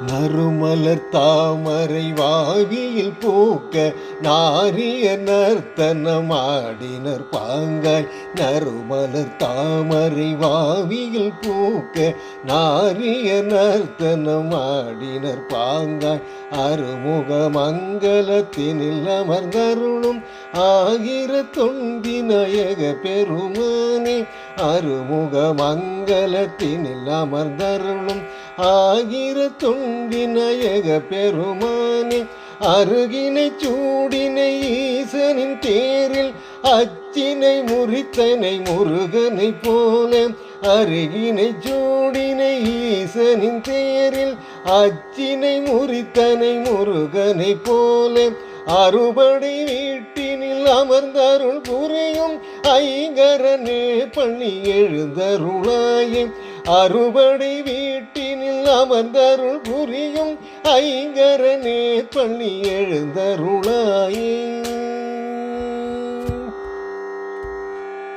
நறுமலர் தாமரை வாவியில் பூக்க நாரிய நர்த்தனமாடினர் பாங்காய். நறுமலர் தாமரை வாவியில் பூக்க நாரிய நர்த்தனமாடினர் பாங்காய். அருமுக மங்களத்தினில் அமர்ந்தருளும் ஆகிர தொந்தி நாயக பெருமானே. அருமுக மங்களத்தினில் அமர்ந்தருளும் ஆகிற தொந்தி நாயக பெருமானே அருகினை சூடினை ஈசனின் தேரில் அச்சினை முறித்தனை முருகனை போல அருகினை சூடினை ஈசனின் தேரில் அச்சினை முறித்தனை முருகனை போல அறுபடை வீட்டினில் அமர்ந்தருள் புரியும் ஐங்கரனே பண்ணி எழுந்தருளாயே அறுபடை வீட்டில் அமர்ந்தருள் புரியும் ஐங்கரனே பள்ளி எழுந்தருளாயே.